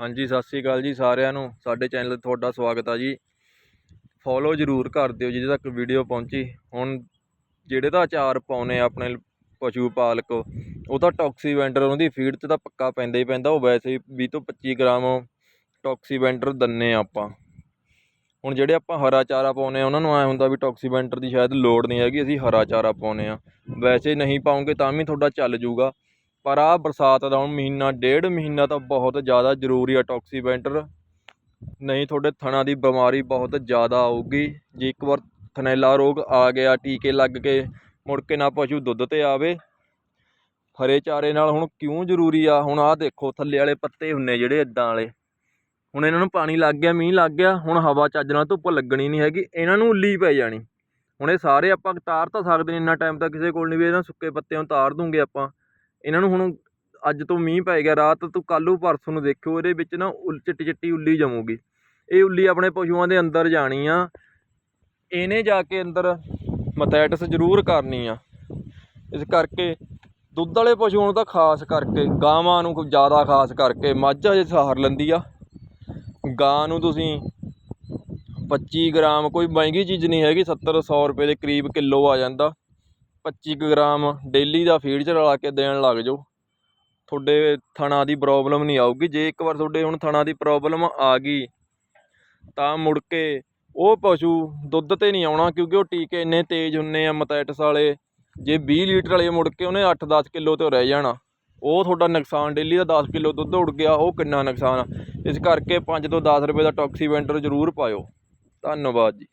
ਹਾਂਜੀ, ਸਤਿ ਸ੍ਰੀ ਅਕਾਲ ਜੀ ਸਾਰਿਆਂ ਨੂੰ। ਸਾਡੇ ਚੈਨਲ ਤੇ ਤੁਹਾਡਾ ਸਵਾਗਤ ਆ ਜੀ। ਫੋਲੋ ਜ਼ਰੂਰ ਕਰ ਦਿਓ ਜਿਹਦੇ ਤੱਕ ਵੀਡੀਓ ਪਹੁੰਚੀ। ਹੁਣ ਜਿਹੜੇ ਦਾ ਅਚਾਰ ਪਾਉਨੇ ਆ ਆਪਣੇ ਪਸ਼ੂ ਪਾਲਕ, ਉਹ ਤਾਂ ਟੌਕਸੀਵੈਂਡਰ ਉਹਦੀ ਫੀਡ 'ਚ ਤਾਂ ਪੱਕਾ ਪੈਂਦਾ ਹੀ ਪੈਂਦਾ। ਉਹ ਵੈਸੇ ਹੀ 20 ਤੋਂ 25 ਗ੍ਰਾਮ ਟੌਕਸੀ ਵੈਂਡਰ ਦੰਨੇ ਆਪਾਂ। ਹੁਣ ਜਿਹੜੇ ਆਪਾਂ ਹਰਾ ਚਾਰਾ ਪਾਉਨੇ ਆ, ਉਹਨਾਂ ਨੂੰ ਐ ਹੁੰਦਾ ਵੀ ਟੌਕਸੀਵੈਂਡਰ ਦੀ ਸ਼ਾਇਦ ਲੋੜ ਨਹੀਂ ਹੈਗੀ, ਅਸੀਂ ਹਰਾ ਚਾਰਾ ਪਾਉਨੇ ਆ। ਵੈਸੇ ਨਹੀਂ ਪਾਉਂਗੇ ਤਾਂ ਵੀ ਤੁਹਾਡਾ ਚੱਲ ਜੂਗਾ ਪਰ ਆਹ ਬਰਸਾਤ ਦਾ ਹੁਣ ਮਹੀਨਾ, ਡੇਢ ਮਹੀਨਾ ਤਾਂ ਬਹੁਤ ਜ਼ਿਆਦਾ ਜ਼ਰੂਰੀ ਆ ਟੌਕਸੀਵੈਂਟਰ ਨਹੀਂ ਤੁਹਾਡੇ ਥਣਾ ਦੀ ਬਿਮਾਰੀ ਬਹੁਤ ਜ਼ਿਆਦਾ ਆਊਗੀ। ਜੇ ਇੱਕ ਵਾਰ ਥਨੈਲਾ ਰੋਗ ਆ ਗਿਆ, ਟੀਕੇ ਲੱਗ ਕੇ ਮੁੜ ਕੇ ਨਾ ਪਸ਼ੂ ਦੁੱਧ ਤੇ ਆਵੇ। ਹਰੇ ਚਾਰੇ ਨਾਲ ਹੁਣ ਕਿਉਂ ਜ਼ਰੂਰੀ ਆ? ਹੁਣ ਆਹ ਦੇਖੋ, ਥੱਲੇ ਵਾਲੇ ਪੱਤੇ ਹੁੰਨੇ ਜਿਹੜੇ ਇਦਾਂ ਵਾਲੇ। ਹੁਣ ਇਹਨਾਂ ਨੂੰ ਪਾਣੀ ਲੱਗ ਗਿਆ, ਮੀਂਹ ਲੱਗ ਗਿਆ, ਹੁਣ ਹਵਾ ਚੱਜ ਨਾਲ ਧੁੱਪ ਲੱਗਣੀ ਨਹੀਂ ਹੈਗੀ, ਇਹਨਾਂ ਨੂੰ ਉੱਲੀ ਪੈ ਜਾਣੀ। ਹੁਣ ਇਹ ਸਾਰੇ ਆਪਾਂ ਤਾਰ ਤਾਂ ਸਕਦੇ ਨੇ, ਇੰਨਾ ਟਾਈਮ ਤਾਂ ਕਿਸੇ ਕੋਲ ਨਹੀਂ ਵੀ ਇਹਨਾਂ ਸੁੱਕੇ ਪੱਤਿਆਂ ਨੂੰ ਤਾਰ ਦੂੰਗੇ ਆਪਾਂ। ਇਹਨਾਂ ਨੂੰ ਹੁਣ ਅੱਜ ਤੋਂ ਮੀਂਹ ਪੈ ਗਿਆ, ਰਾਤ ਤੋਂ ਕੱਲ੍ਹ ਨੂੰ ਪਰਸੋਂ ਨੂੰ ਦੇਖਿਓ, ਇਹਦੇ ਵਿੱਚ ਨਾ ਉਲ ਚਿੱਟੀ ਚਿੱਟੀ ਉੱਲੀ ਜਮੂਗੀ। ਇਹ ਉੱਲੀ ਆਪਣੇ ਪਸ਼ੂਆਂ ਦੇ ਅੰਦਰ ਜਾਣੀ ਆ। ਇਹਨੇ ਜਾ ਕੇ ਅੰਦਰ ਮਤੈਟਸ ਜ਼ਰੂਰ ਕਰਨੀ ਆ। ਇਸ ਕਰਕੇ ਦੁੱਧ ਵਾਲੇ ਪਸ਼ੂਆਂ ਨੂੰ ਤਾਂ ਖਾਸ ਕਰਕੇ, ਗਾਵਾਂ ਨੂੰ ਜ਼ਿਆਦਾ ਖਾਸ ਕਰਕੇ, ਮੱਝ ਹਜੇ ਸਹਾਰ ਲੈਂਦੀ ਆ। ਗਾਂ ਨੂੰ ਤੁਸੀਂ 25 ਗ੍ਰਾਮ, ਕੋਈ ਮਹਿੰਗੀ ਚੀਜ਼ ਨਹੀਂ ਹੈਗੀ 70 100 ਰੁਪਏ ਦੇ ਕਰੀਬ ਕਿਲੋ ਆ ਜਾਂਦਾ। 25 ਕੁ ਗ੍ਰਾਮ ਡੇਲੀ ਦਾ ਫੀਡ 'ਚ ਰਲਾ ਕੇ ਦੇਣ ਲੱਗ ਜਾਓ। ਤੁਹਾਡੇ ਥਣਾਂ ਦੀ ਪ੍ਰੋਬਲਮ ਨਹੀਂ ਆਊਗੀ। ਜੇ ਇੱਕ ਵਾਰ ਤੁਹਾਡੇ ਹੁਣ ਥਣਾਂ ਦੀ ਪ੍ਰੋਬਲਮ ਆ ਗਈ, ਤਾਂ ਮੁੜ ਕੇ ਉਹ ਪਸ਼ੂ ਦੁੱਧ ਤੇ ਨਹੀਂ ਆਉਣਾ ਕਿਉਂਕਿ ਉਹ ਟੀਕੇ ਇੰਨੇ ਤੇਜ਼ ਹੁੰਨੇ ਆ ਮਤੈਟਸ ਵਾਲੇ। ਜੇ 20 ਲੀਟਰ ਵਾਲੇ ਮੁੜ ਕੇ ਉਹਨੇ 8-10 ਕਿਲੋ ਤੇ ਰਹਿ ਜਾਣਾ, ਉਹ ਤੁਹਾਡਾ ਨੁਕਸਾਨ ਡੇਲੀ ਦਾ 10 ਕਿਲੋ ਦੁੱਧ ਉੜ ਗਿਆ, ਉਹ ਕਿੰਨਾ ਨੁਕਸਾਨ ਆ। ਇਸ ਕਰਕੇ 5 ਤੋਂ 10 ਰੁਪਏ ਦਾ ਟੌਕਸੀਵੈਂਟਰ ਜ਼ਰੂਰ ਪਾਇਓ। ਧੰਨਵਾਦ ਜੀ।